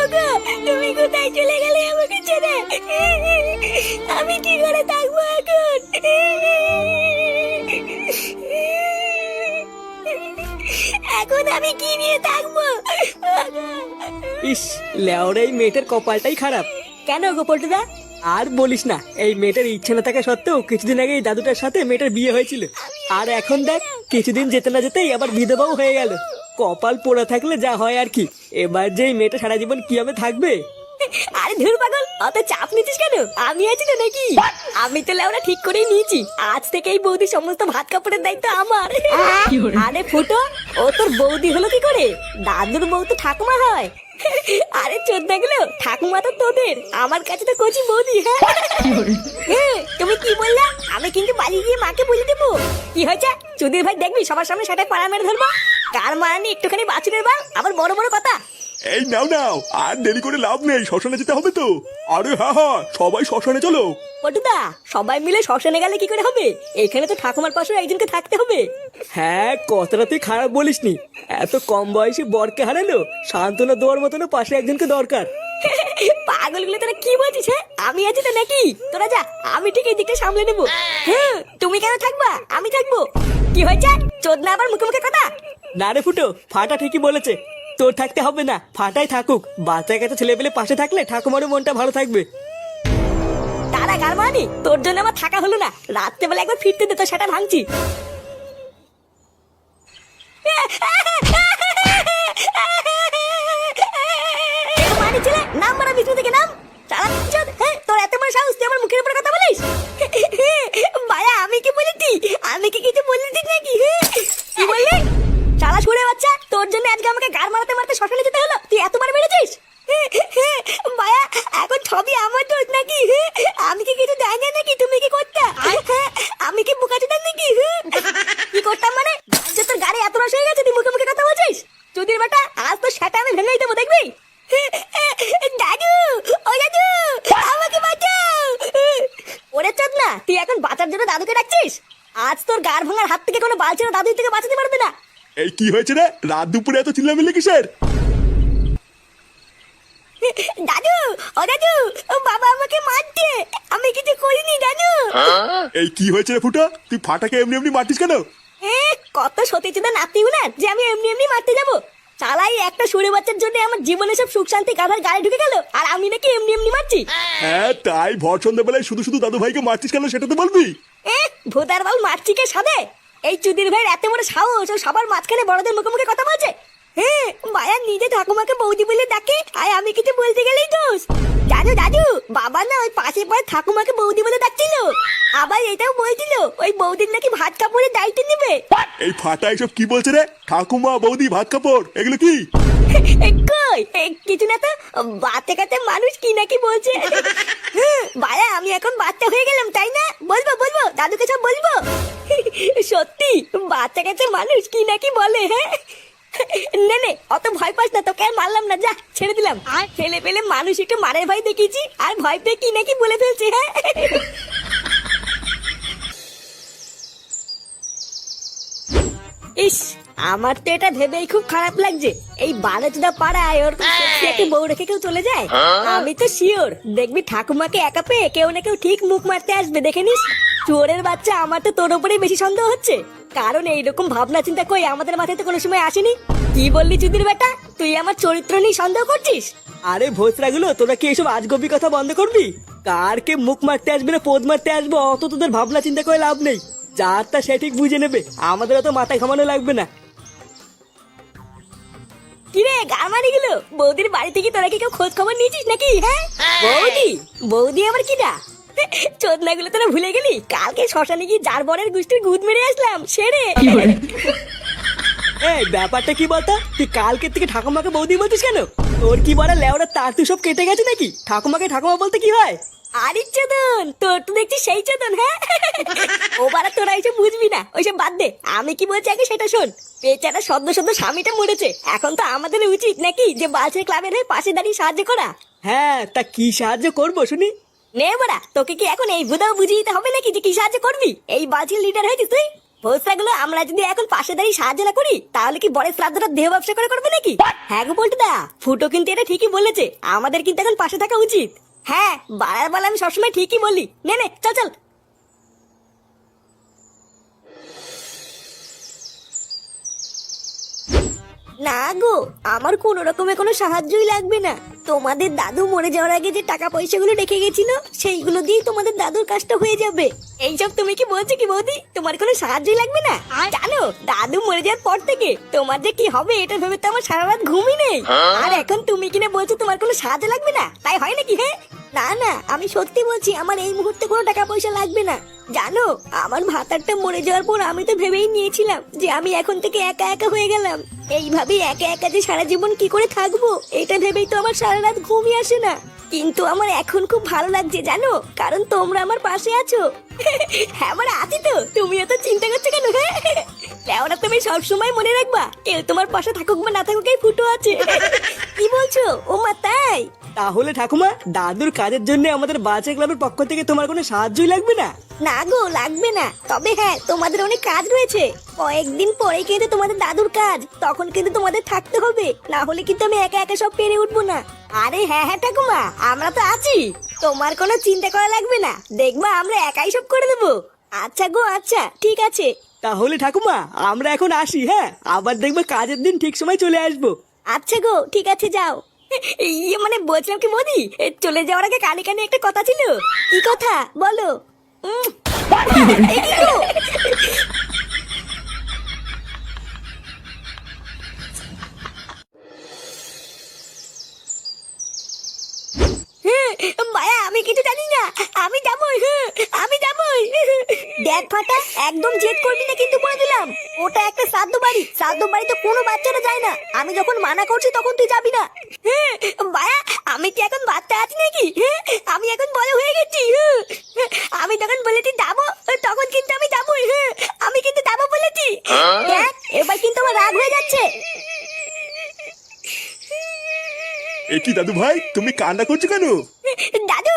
ওগো তুমি কোথায় চলে গেলে আমাকে ছেড়ে? আমি কি করে থাকব এখন? এখন আমি কি নিয়ে থাকব? ইস লেওরা এই মেয়েটার কপালটাই খারাপ। কেন গো পল্টুদা আর বলিস না এই মেয়েটার ইচ্ছে না থাকা সত্ত্বেও কিছুদিন আগে এই দাদুটার সাথে মেয়েটার বিয়ে হয়েছিল। আর এখন দেখ কিছুদিন যেতে না যেতেই আবার বিধবাও হয়ে গেল। কপাল পোড়া থাকলে যা হয় আর কি। এবার যে এই মেয়েটা সারা জীবন কীভাবে থাকবে? আরে ধুর পাগল অত চাপ নিচ্ছিস কেন? আমি আছি তো নাকি? আমি তো লেওরা ঠিক করেই নিয়েছি। আজ থেকে এই বৌদি সমস্ত ভাত কাপড়ের দায়িত্ব আমার। আরে ফুটো ও তোর বৌদি হলো কি করে? দাদুর বউ তো ঠাকুমা হয়। আরে চোদ্দা গুলো ঠাকুমা তো তোদের। আমার কাছে তো কচি বৌদি হ্যাঁ। হ্যাঁ, তুমি কি বললা? আমি কিন্তু বাড়ি গিয়ে মাকে বলে দেবো। কি হয়েছে? চুদির ভাই দেখবি সবার সামনে সেটা পাড়া মেরে ধরবো? কার মারানি একটুখানি বাছুরের বা আবার বড় বড় কথা। এই নাও নাও আর দেরি করে লাভ নেই শ্মশানে যেতে হবে তো। আরে হ্যাঁ হ্যাঁ সবাই শ্মশানে চলো। পটুদা সবাই মিলে শ্মশানে গেলে কি করে হবে? এখানে তো ঠাকুমার পাশে একজনকে থাকতে হবে। হ্যাঁ কথাটা তুই খারাপ বলিসনি। এত কম বয়সী বরকে হারালো সান্ত্বনা দেওয়ার মতনও পাশে একজনকে দরকার। পাগলগুলো তোরা কি বলছিস হ্যাঁ? আমি আছি তো নাকি? তোরা যা আমি ঠিক এই দিকটা সামলে নেব। হ্যাঁ তুমি কেন থাকবা? আমি থাকব। কি হয়েছে? চোদনা আবার মুখে মুখে কথা? না রে ফুটো, ফাটা ঠিকই বলেছে। তোর থাকতে হবে না, ফাটাই থাকুক। বাচ্চা কাছে ছেলে পেলে পাশে থাকলে ঠাকুমারও মনটা ভালো থাকবে। তারা গার মানি? তোর জন্য আমার থাকা হলো না। রাত্রেবেলা একবার ফিরতে দে, তো সেটা ভাঙছি। মানি নাম মারা বিষ্ণু থেকে নাম। হ্যাঁ তোর এত সাহস আমার মুখের উপরে কথা বলিস? ভাইয়া আমি কি বলেছি আমি কি কিছু বলেছি নাকি? কি বললি? চালা বাচ্চা তোর জন্য আজকে আমাকে গার মারাতে মারতে শ্মশানে যেতে হলো? তুই এত মার মেরেছিস? ভাইয়া এখন সবই আমার দোষ নাকি? আমি কি কিছু জানি নাকি? তুমি কি করতে? আমি কি বোকা চোদার নাকি? কি করতাম মানে? যে তোর গাড়ি এত রস হয়ে গেছে তুই মুখে মুখে কথা বলছিস? চুদির বেটা আজ তো সেটা আমি ভেঙেই দেবো দেখবি? দাদু ও দাদু আমাকে বাঁচাও! ওরে চোদ না তুই এখন বাঁচার জন্য দাদুকে ডাকছিস? আজ তোর গার ভাঙার হাত থেকে কোনো বালছেনা দাদু থেকে বাঁচাতে পারবে না। এই কি হয়েছে রে? রাত দুপুরে এত চিল্লামিল্লি কিসের? দাদু ও দাদু ও বাবা আমাকে মারছে। আমি কিছু করিনি দাদু। এই কি হয়েছে রে ফুটো? তুই ফাটাকে এমনি এমনি মারতিস কেন? এ কত সতীচুদা নাতিও না যে আমি এমনি এমনি মারতে যাব। চালাই একটা সুরে বাচ্চার জন্য আমার জীবনে সব সুখ শান্তি গাধার গায়ে ঢুকে গেল আর আমি নাকি এমনি এমনি মারছি। হ্যাঁ তাই ভর সন্ধ্যাবেলায় শুধু শুধু দাদু ভাইকে মারতিস কেন সেটা তো বলবি। এ ভোদার বাল মারছি কে সাদে? এই চুদির ভাইয়ের এত বড় সাহস ও সবার মাঝখানে বড়দের মুখে মুখে কথা বলছে? হ্যাঁ মায়া নিজে ঠাকুমাকে বৌদি বলে ডাকে আর আমি কিছু বলতে গেলেই দোষ। দাদু দাদু বাবা না ওই পাশে পাশে ঠাকুমাকে বৌদি বলে ডাকছিল। আবার এটাও বলছিল ওই বৌদির নাকি ভাত কাপড়ের দায়িত্ব নেবে। এই ফাটা এসব কি বলছে রে? ঠাকুমা বৌদি ভাত কাপড় এগুলো কি? কই? কিছু না তো বাচ্চা কাছে মানুষ কি নাকি বলছে? হুম, বাড়া আমি এখন বাচ্চা হয়ে গেলাম তাই না? বলব বলব দাদুকে সব বলব? সত্যি? বাচ্চা কাছে মানুষ কি নাকি বলে হ্যাঁ? নে নে অত ভয় পাস না তোকে আর মারলাম না যা ছেড়ে দিলাম। আর? ফেলে ফেলে মানুষ একটু মারের ভয় দেখিয়েছি আর ভয় পেয়ে কি নাকি বলে ফেলছে হ্যাঁ? ইস আমার তো এটা ভেবেই খুব খারাপ লাগছে। এই বারোচুদা পাড়ায় ওর একটা বউ রেখে কেউ চলে যায়? আমি তো শিওর দেখবি ঠাকুমাকে একা পেয়ে কেউ না কেউ ঠিক মুখ মারতে আসবে দেখে নিস? চোরের বাচ্চা আমার তো তোর উপরেই বেশি সন্দেহ হচ্ছে। কারণ এইরকম ভাবনা চিন্তা কই আমাদের মাথায় তো কোনো সময় আসেনি। কি বললি চুদির বেটা? তুই আমার চরিত্র নিয়ে সন্দেহ করছিস? আরে ভোসরাগুলো তোরা কি এসব আজগবি কথা বন্ধ করবি? কার কে মুখ মারতে আসবে না পোদ মারতে আসবে অত তোদের ভাবনা চিন্তা করে লাভ নেই। যার তা সে ঠিক বুঝে নেবে আমাদের অত মাথা ঘামানো লাগবে না। কিরে গামারি গুলো? বৌদির বাড়ি থেকে তোরা কি কেউ খোঁজ খবর নিয়েছিস নাকি হ্যাঁ? বৌদি? বৌদি আবার কিটা তোরা ভুলে গেলি? কালকে শ্মশানে গিয়ে যার বরের গুষ্টির গুদ মেরে আসলাম সেরে এই ব্যাপারটা কি বলতো? তুই কালকে থেকে ঠাকুমাকে বৌদি বলছিস কেন? তোর কি লেওরা তার তুই সব কেটে গেছে নাকি? ঠাকুমাকে ঠাকুমা বলতে কি হয়? আরে চোদন তোর তো দেখছি সেই চোদন হ্যাঁ? ও বারা তোরা এইসব বুঝবি না ওইসব বাদ দে। আমি কি বলছি আগে সেটা শোন। বেচারা সদ্য সদ্য স্বামীটা মরেছে। এখন তো আমাদের উচিত নাকি যে বালছের ক্লাবের হয়ে পাশে দাঁড়িয়ে সাহায্য করা? হ্যাঁ তা কি সাহায্য করব শুনি? নে বড়া তোকে কি এখন এই বুদাও বুঝিয়ে দিতে হবে নাকি যে কি সাহায্য করবি? এই বাজির লিডার হয়েছিস তুই? ভোসরাগুলো আমরা যদি এখন পাশে দাঁড়িয়ে সাহায্য না করি তাহলে কি বড় শ্রাদ্ধটা দেহ ব্যবসা করে করবে নাকি? হ্যাঁ গো পল্টুদা ফুটো কিন্তু এটা ঠিকই বলেছে। আমাদের কিন্তু এখন পাশে থাকা উচিত। হ্যাঁ বাড়ার বেলা আমি সবসময় ঠিকই বলি। নে নে চল চল। না গো আমার কোন রকমের কোনো সাহায্যই লাগবে না। তোমাদের দাদু মরে যাওয়ার আগে যে টাকা পয়সাগুলো রেখে গেছিল সেইগুলো দিয়েই তোমাদের দাদুর কাজটা হয়ে যাবে। এইসব তুমি কি বলছো কি বৌদি? তোমার কোনো সাহায্যই লাগবে না? জানো দাদু মরে যাওয়ার পর থেকে তোমার যে কি হবে এটা ভেবে তো আমার সারা রাত ঘুমই নেই। আর এখন তুমি কিনে বলছো তোমার কোনো সাহায্য লাগবে না? তাই হয় নাকি হ্যাঁ? না না আমি সত্যি বলছি আমার এই মুহূর্তে কোনো টাকা পয়সা লাগবে না। জানো, আমার ভাতারটা মরে যাওয়ার পর আমি তো ভেবেই নিয়েছিলাম যে আমি এখন থেকে একা একা হয়ে গেলাম। এইভাবেই একা একা যে সারা জীবন কি করে থাকব, এটা ভেবেই তো আমার সারা রাত ঘুমই আসে না। কিন্তু আমার এখন খুব ভালো লাগছে জানো, কারণ তোমরা আমার পাশে আছো। হ্যাঁ আমার আছি তো, তুমি এত চিন্তা করছ কেন? হ্যাঁ তুমি সবসময় মনে রাখবা, কেউ তোমার পাশে থাকুক বা না থাকুক এই ফুটো আছে। কি বলছো? ও মা তাই? তাহলে ঠাকুমা দাদুর কাজের জন্য আমাদের বাচ্চা ক্লাবের পক্ষ থেকে তোমার কোনো সাহায্যই লাগবে না? না গো লাগবে না। তবে হ্যাঁ তোমাদের অনেক কাজ রয়েছে। কয়েকদিন পরে কিন্তু তোমাদের দাদুর কাজ তখন কিন্তু তোমাদের থাকতে হবে। না হলে কিন্তু আমি একা একা সব পেরে উঠবো না। আরে হ্যাঁ হ্যাঁ ঠাকুমা আমরা তো আছি। তোমার কোনো চিন্তা করা লাগবে না। দেখবা আমরা একাই সব করে দেবো। আচ্ছা গো আচ্ছা ঠিক আছে। তাহলে ঠাকুমা আমরা এখন আসি হ্যাঁ? আবার দেখবে কাজের দিন ঠিক সময় চলে আসব। আচ্ছা গো ঠিক আছে যাও। ইয়ে মানে বলছিলাম কি মোদি? চলে যাওয়ার আগে কানে কানে একটা কথা ছিল। কি কথা? বলো? হ্যাঁ, মায়া আমি কিছু জানি না আমি যাবই হ্যাঁ, আমি যাবই দেখ ফাটা একদম জেদ করবি না কিন্তু বলে দিলাম। ওটা একটা শ্রাদ্ধ বাড়ি। শ্রাদ্ধ বাড়িতে কোনো বাচ্চারা যায় না। আমি যখন মানা করছি তখন তুই যাবি না। হ্যাঁ, মায়া আমি কি এখন বাচ্চা আছি নাকি? হ্যাঁ, আমি এখন বড় হয়ে গেছি। হ্যাঁ। আমি যখন বলেছি যাব তখন কিন্তু আমি যাবই। হ্যাঁ। আমি কিন্তু যাব বলেছি। এবার কিন্তু আমার রাগ হয়ে যাচ্ছে। এ কি দাদু ভাই তুমি কান্না করছ কেন দাদু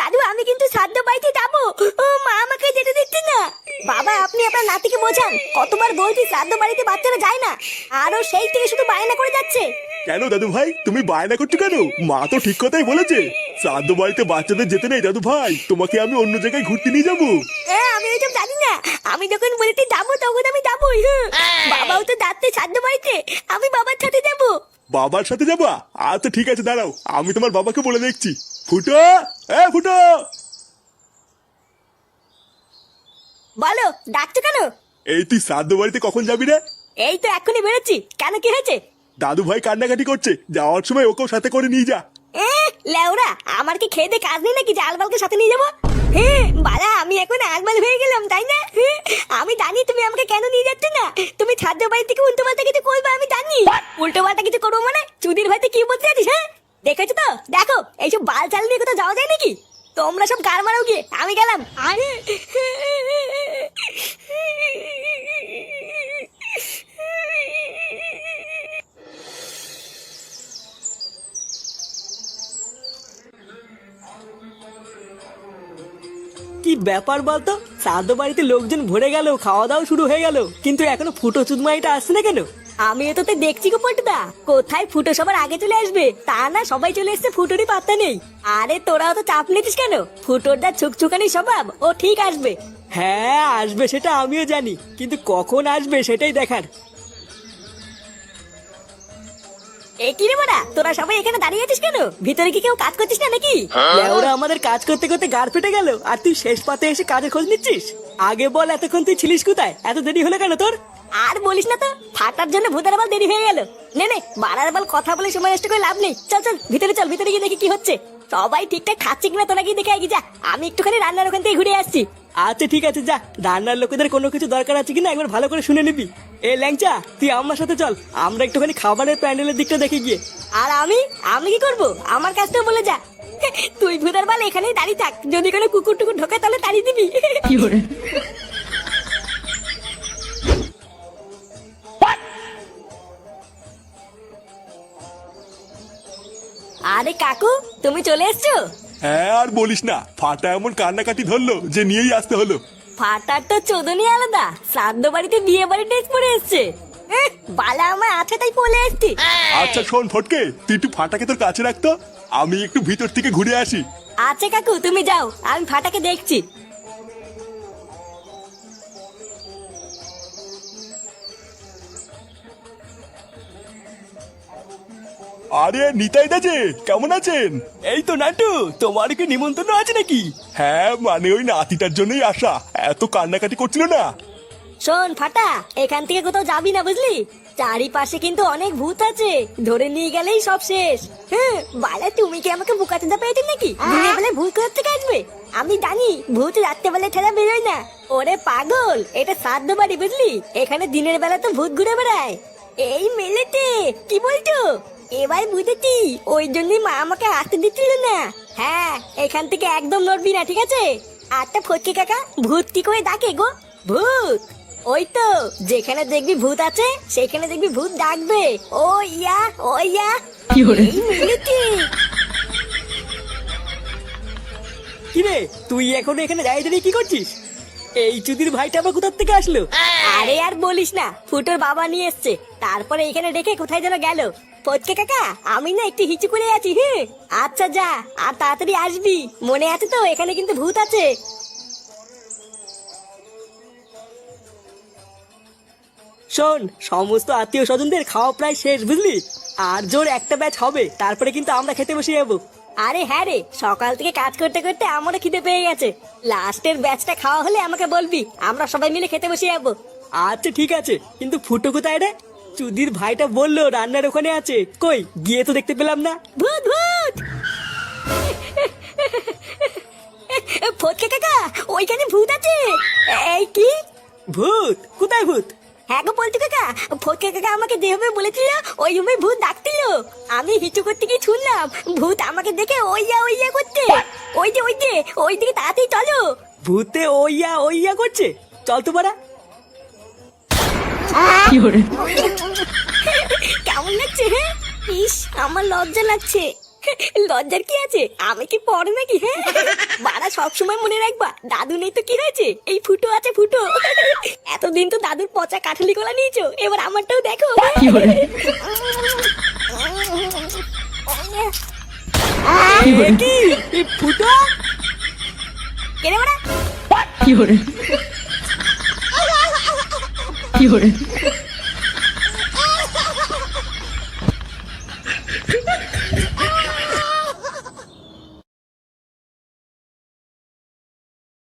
দাদু আমি কিন্তু শ্রাদ্ধ বাড়িতে যাব। ও মা আমাকে যেতে দিচ্ছে না। বাবা আপনি আপনার নাতিকে বোঝান। কতবার বলছি শ্রাদ্ধ বাড়িতে বাচ্চারা যায় না। আরও সেই থেকে শুধু বায়না করে যাচ্ছে? কেন দাদু ভাই? তুমি বায়না করছ কেন? মা তো ঠিক কথাই বলেছে। শ্রাদ্ধ বাড়িতে বাচ্চাদের যেতে নেই দাদু ভাই। তোমাকে আমি অন্য জায়গায় ঘুরতে নিয়ে যাব। হ্যাঁ আমি ওইসব জানি না। আমি যখন বলেছি যাব তখন আমি যাবোই। বাবাও তো যাচ্ছে শ্রাদ্ধ বাড়িতে। আমি বাবার সাথে যাব। বাবার সাথে যাবা? আচ্ছা ঠিক আছে দাঁড়াও। আমি তোমার বাবাকে বলে দেখছি। ফুটো! এ ফুটো! বলো ডাকছো কেন? এই তুই শ্রাদ্ধ বাড়িতে কখন যাবি রে? এই তো এখনই বেরোচ্ছি। কেন কি হয়েছে? দাদু ভাই কান্নাকাটি করছে যাওয়ার সময় ওকেও সাথে করে নিয়ে যা। এ, লেওরা আমার কি খেয়ে কাজ নেই নাকি? যে আলবালকে সাথে নিয়ে যাব। হ্যাঁ বালা আমি এখন আলবাল হয়ে গেলাম তাই না? আমি জানি তুমি আমাকে কেন নিয়ে যাচ্ছ না। তুমি ছাদ্য বাড়ি থেকে উল্টো পাল্টা কিছু করবে আমি জানি। উল্টো পাল্টা কিছু করব মানে? চুদির ভাইতে কি বলতে জানিস হ্যাঁ? দেখেছ তো? দেখো এইসব বাল চাল নিয়ে কোথাও যাওয়া যায় নাকি? তোমরা সব গার মারাও গিয়ে, আমি গেলাম। আরে। কি ব্যাপার বলতো? শ্রাদ্ধ বাড়িতে লোকজন ভরে গেল, খাওয়া দাওয়া শুরু হয়ে গেল, কিন্তু এখনও ফুটো চুদমাইটা আসছে না কেন? আমি তো দেখছি গো পল্টুদা কোথায় ফুটো সবার আগে চলে আসবে? তা না সবাই চলে এসছে ফুটোরই পাত্তা নেই। আরে তোরাও তো চাপ নিতিস কেন? ফুটোর দা ছুকছুকানি স্বভাব ও ঠিক আসবে। হ্যাঁ আসবে সেটা আমিও জানি কিন্তু কখন আসবে সেটাই দেখার। এ কি রে বড়া তোরা সবাই এখানে দাঁড়িয়ে আছিস কেন? ভিতরে কি কেউ কাজ করছিস না নাকি? ওরা আমাদের কাজ করতে করতে গাড় ফেটে গেল আর তুই শেষ পাতে এসে কাজের খোঁজ নিচ্ছিস? আগে বল এতক্ষণ তুই ছিলিস কোথায়? এত দেরি হলো কেন তোর? আর বলিস না তো ফাটার জন্য ভূতের বাল দেরি হয়ে গেল। নে নে বাড়ার বাল কথা বলে সময় নষ্ট করে লাভ নেই। চল চল ভিতরে চল ভিতরে গিয়ে দেখি কি হচ্ছে। সবাই ঠিকঠাক খাচ্ছে কিনা তোরা গিয়ে দেখে আগে যা। আমি একটুখানি রান্নার ওখান থেকে ঘুরে আসছি। আচ্ছা ঠিক আছে যা। রান্নার লোকেদের কোনো কিছু দরকার আছে কিনা একবার ভালো করে শুনে নিবি। এ ল্যাংচা তুই আমার সাথে চল। আমরা একটুখানি খাবারের প্যান্ডেলের দিকটা দেখে গিয়ে। আর আমি? আমি কি করব? আমার কাজটা বলে যা। তুই ভূতের বাল এখানেই দাঁড়িয়ে থাক। যদি কোনো কুকুর টুকুর ঢোকে তাহলে তাড়িয়ে দিবি। আরে কাকু তুমি চলে এসছো? হ্যাঁ আর বলিস না। ফাটা এমন কান্নাকাটি ধরলো যে নিয়েই আসতে হলো। ফাটার তো চোদনই আলাদা। শ্রাদ্ধ বাড়িতে বিয়ে বাড়ি ড্রেস পরে এসছে। এহ, বালা আমার আছে তাই পলে এসছি। আচ্ছা শোন ফটকে তুই একটু ফাটাকে তোর কাছে রাখতো আমি একটু ভিতর থেকে ঘুরে আসি। আচ্ছা কাকু তুমি যাও। আমি ফাটাকে দেখছি। আরে নিতাই দাজে কেমন আছেন? এই তো নাটু তোমার কি নিমন্ত্রণ আছে নাকি? হ্যাঁ মানে ওই নাতিটার জন্যই আসা। এত কান্নাকাটি করছিল না? শোন ফাটা এখান থেকে কোথাও যাবি না বুঝলি? চারিপাশে কিন্তু অনেক ভূত আছে। ধরে নিয়ে গেলেই সব শেষ। হ্যাঁ বালা তুমি কি আমাকে বুকা চিন্তা পেয়েছ নাকি? দিনের বেলায় ভূত কোথা থেকে আসবে? আমি জানি ভূত রাত্রে বেলায় ঠেলা বেরোয় না। ওরে পাগল এটা শ্রাদ্ধ বাড়ি বুঝলি? এখানে দিনের বেলা তো ভূত ঘুরে বেড়ায়। এই মেলেতে কি বলছো? এবার বুঝেছি। ওই জন্যই মা আমাকে আসতে দিচ্ছিল না। হ্যাঁ এখান থেকে একদম নড়বি না ঠিক আছে? আচ্ছা ফটকে কাকা ভূত কি করে ডাকে গো? ভূত! ওই তো যেখানে দেখবি ভূত আছে সেখানে দেখবি ভূত ডাকবে। ও ইয়া ও ইয়া। মিলেছি। কিরে তুই এখন এখানে দাঁড়িয়ে দাঁড়িয়ে কি করছিস? এই চুদির ভাইটা আবার কোথার থেকে আসলো? আরে আর বলিস না ফুটোর বাবা নিয়ে এসছে। তারপরে এখানে রেখে কোথায় যেন গেল। ফটকে কাকা? আমি না একটু হিচু করে আছি হ্যাঁ? আচ্ছা যা আর তাড়াতাড়ি আসবি। মনে আছে তো এখানে কিন্তু ভূত আছে। শোন সমস্ত আত্মীয় স্বজনদের খাওয়া প্রায় শেষ বুঝলি? আর জোর একটা ব্যাচ হবে তারপরে কিন্তু আমরা খেতে বসে যাব। আরে হ্যাঁ রে সকাল থেকে কাজ করতে করতে আমারও খিদে পেয়ে গেছে। লাস্টের ব্যাচটা খাওয়া হলে আমাকে বলবি আমরা সবাই মিলে খেতে বসে যাব। আচ্ছা ঠিক আছে কিন্তু ফুটো কোথায় রে? চুদির ভাইটা বলল রান্নার ওখানে আছে। কই? গিয়ে তো দেখতে পেলাম না। ভূত ভূত! ফটকে কাকা ওইখানে ভূত আছে। এই কি? ভূত? কোথায় ভূত? হ্যাঁ গো বলতো কাকা ফটকে কাকা আমাকে যেভাবে বলেছিল ওই রুমে ভূত ডাকছিল। আমি হিচু করতে গিয়ে শুনলাম ভূত আমাকে দেখে ওইয়া ওইয়া করতে ওই যে ওই যে ওই দিকে তাড়াতাড়ি চলো। ভূতে ওইয়া ওইয়া করছে? চল তো পারা কেমন লাগছে হ্যাঁ? ইস আমার লজ্জা লাগছে। লজ্জার কি আছে? আমি কি পড়ে নাকি হ্যাঁ? বাড়া সবসময় মনে রাখবা দাদু নেই তো কি হয়েছে? এই ফুটো আছে ফুটো। এতদিন তো দাদুর পচা কাঠালি গোলা নিয়েছো এবার আমারটাও দেখো। কি ফুটো? কেনে বাড়া? কি করে